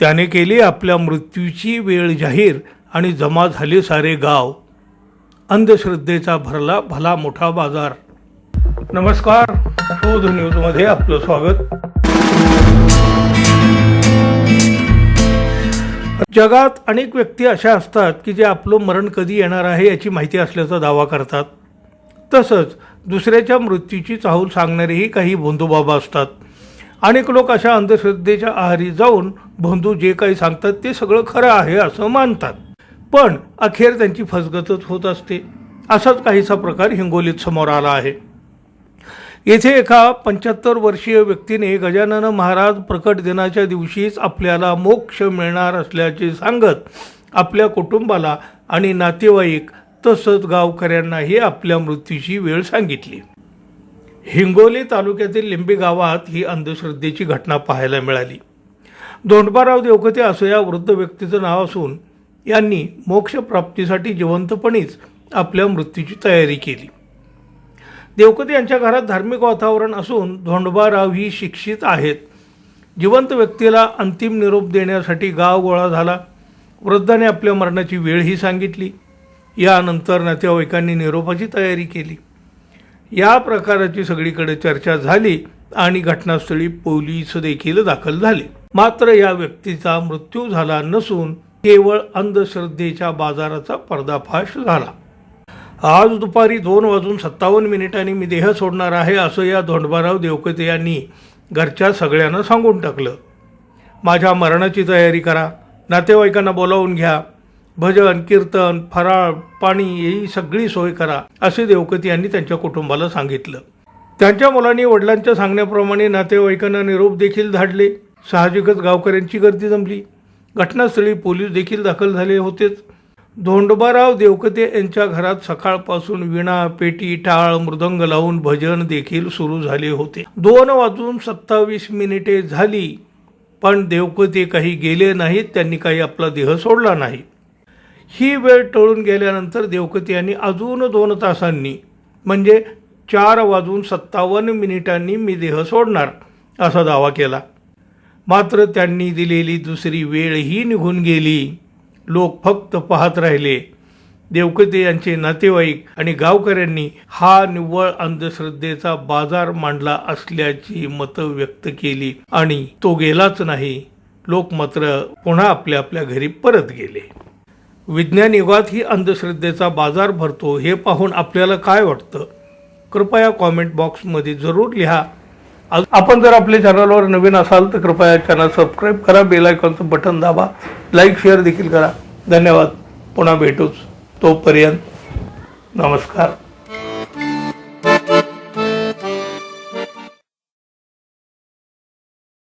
त्याने केली आपल्या मृत्यूची वेळ जाहीर आणि जमा झाले सारे गाव. अंधश्रद्धेचा भरला भला मोठा बाजार. नमस्कार. शोध न्यूजमध्ये आपलं स्वागत. जगात अनेक व्यक्ती अशा असतात की जे आपलं मरण कधी येणार आहे याची माहिती असल्याचा दावा करतात. तसंच दुसऱ्याच्या मृत्यूची चाहूल सांगणारेही काही भोंदूबाबा असतात. अनेक लोक अशा अंधश्रद्धेच्या आहारी जाऊन भोंदू जे काही सांगतात ते सगळं खरं आहे असं मानतात. पण अखेर त्यांची फसगतच होत असते. असाच काहीसा प्रकार हिंगोलीत समोर आला आहे. येथे एका पंच्याहत्तर वर्षीय व्यक्तीने गजानन महाराज प्रकट दिनाच्या दिवशीच आपल्याला मोक्ष मिळणार असल्याचे सांगत आपल्या कुटुंबाला आणि नातेवाईक तसंच गावकऱ्यांनाही आपल्या मृत्यूची वेळ सांगितली. हिंगोली तालुक्यातील लिंबी गावात ही अंधश्रद्धेची घटना पाहायला मिळाली. दोंडबाराव देवकते असं या वृद्ध व्यक्तीचं नाव असून यांनी मोक्षप्राप्तीसाठी जिवंतपणीच आपल्या मृत्यूची तयारी केली. देवकते यांच्या घरात धार्मिक वातावरण असून धोंडबाराव ही शिक्षित आहेत. जिवंत व्यक्तीला अंतिम निरोप देण्यासाठी गाव गोळा झाला. वृद्धाने आपल्या मरणाची वेळही सांगितली. यानंतर नातेवाईकांनी निरोपाची तयारी केली. या प्रकाराची सगळीकडे चर्चा झाली आणि घटनास्थळी पोलीस देखील दाखल झाले. मात्र या व्यक्तीचा मृत्यू झाला नसून केवळ अंधश्रद्धेच्या बाजाराचा पर्दाफाश झाला. आज दुपारी दोन वाजून सत्तावन्न मिनिटांनी मी देह सोडणार आहे असं या धोंडबाराव देवकते यांनी घरच्या सगळ्यांना सांगून टाकलं. माझ्या मरणाची तयारी करा. नातेवाईकांना बोलावून घ्या. भजन कीर्तन फराळ पाणी ही सगळी सोय करा असे देवकती यांनी त्यांच्या कुटुंबाला सांगितलं. त्यांच्या मुलांनी वडिलांच्या सांगण्याप्रमाणे नातेवाईकांना निरोप देखील धाडले. साहजिकच गावकऱ्यांची गर्दी जमली. घटनास्थळी पोलीस देखील दाखल झाले होतेच. धोंडबाराव देवकते यांच्या घरात सकाळपासून विणा पेटी टाळ मृदंग लावून भजन देखील सुरू झाले होते. दोन वाजून सत्तावीस मिनिटे झाली पण देवकते काही गेले नाहीत त्यांनी काही आपला देह सोडला नाही. ही वेळ टळून गेल्यानंतर देवकती यांनी अजून दोन तासांनी म्हणजे चार वाजून सत्तावन्न मिनिटांनी मी देह सोडणार असा दावा केला. मात्र त्यांनी दिलेली दुसरी वेळही निघून गेली. लोक फक्त पाहत राहिले. देवकते यांचे नातेवाईक आणि गावकऱ्यांनी हा निव्वळ अंधश्रद्धेचा बाजार मांडला असल्याची मतं व्यक्त केली आणि तो गेलाच नाही. लोक मात्र पुन्हा आपल्या आपल्या घरी परत गेले. विज्ञान युगात ही अंधश्रद्धेचा बाजार भरतो हे पाहून आपल्याला काय वाटतं? कृपया कॉमेंट बॉक्समध्ये जरूर लिहा. आपण जर आपल्या चॅनलवर नवीन असाल तर कृपया चॅनल सबस्क्राईब करा बेल आयकॉनचं बटन दाबा. लाईक शेअर देखील करा. धन्यवाद. पुन्हा भेटूच. तोपर्यंत नमस्कार.